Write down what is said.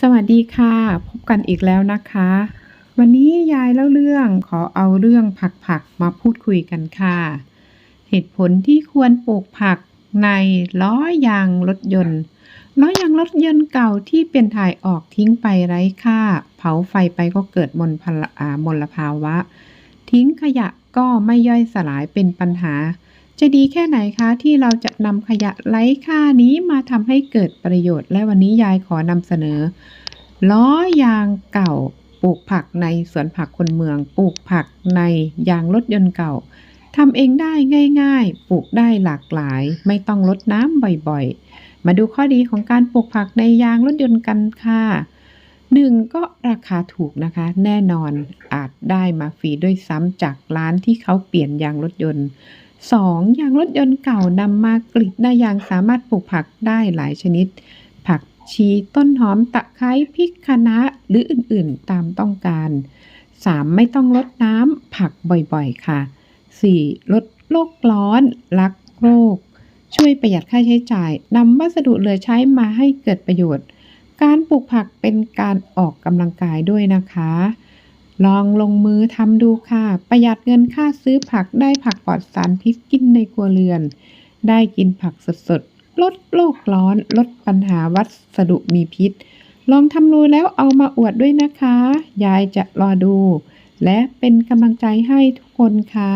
สวัสดีค่ะ พบกันอีกแล้วนะคะ วันนี้ยายเล่าเรื่องขอเอาเรื่องผักๆมาพูดคุยกันค่ะ เหตุผลที่ควรปลูกผักในล้อยางรถยนต์ล้อยางรถยนต์เก่าที่เป็นถ่ายออกทิ้งไปไร้ค่า เผาไฟไปก็เกิดมลพลมลภาวะ ทิ้งขยะก็ไม่ย่อยสลายเป็นปัญหา จะดีแค่ไหนคะที่เราจะนำขยะไร้ค่านี้มาทำให้เกิดประโยชน์ และวันนี้ยายขอนำเสนอ ล้อยางเก่า ปลูกผักในสวนผักคนเมือง ปลูกผักในยางรถยนต์เก่าทำเองได้ง่าย ๆ ปลูกได้หลากหลาย ไม่ต้องรดน้ำบ่อยๆ มาดูข้อดีของการปลูกผักในยางรถยนต์กันค่ะหนึ่งก็ราคาถูกนะคะ แน่นอนอาจได้มาฟรีด้วยซ้ำจากร้านที่เขาเปลี่ยนยางรถยนต์ 2. ยางรถยนต์เก่านำมากรีดหน้ยางสามารถปลูกผักได้หลายชนิด ผักชีต้นหอมตะไคร้พริกคะน้าหรืออื่นๆตามต้องการ 3. ไม่ต้องลดน้ำผักบ่อยๆ ค่ะ 4. ลดโลกร้อนรักโรค ช่วยประหยัดค่าใช้จ่ายนำวัสดุเหลือใช้มาให้เกิดประโยชน์ การปลูกผักเป็นการออกกำลังกายด้วยนะคะ ลองลงมือทำดูค่ะ ประหยัดเงินค่าซื้อผักได้ผักปลอดสารพิษกินในครัวเรือน ได้กินผักสดๆ ลดโลกร้อน ลดปัญหาวัสดุมีพิษ ลองทำดูแล้วเอามาอวดด้วยนะคะ ยายจะรอดู และเป็นกำลังใจให้ทุกคนค่ะ